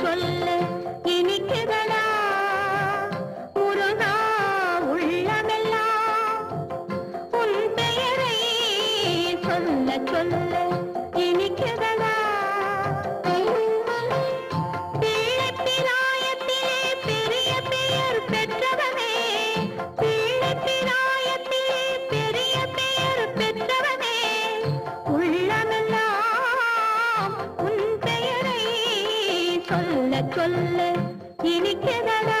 சொல்ல இனிக்குதடா முருகா உள்ளமெல்லாம் உன் பெயரை சொல்ல சொல்ல இனிக்குதடா பிள்ளைப்பிராயத்திலே பெரிய பெயர் பெற்றவனே பிள்ளைப்பிராயத்திலே பெரிய பெயர் பெற்றவனே. உள்ளமெல்லாம் உன் சொல்ல சொல்ல இனிக்குதடா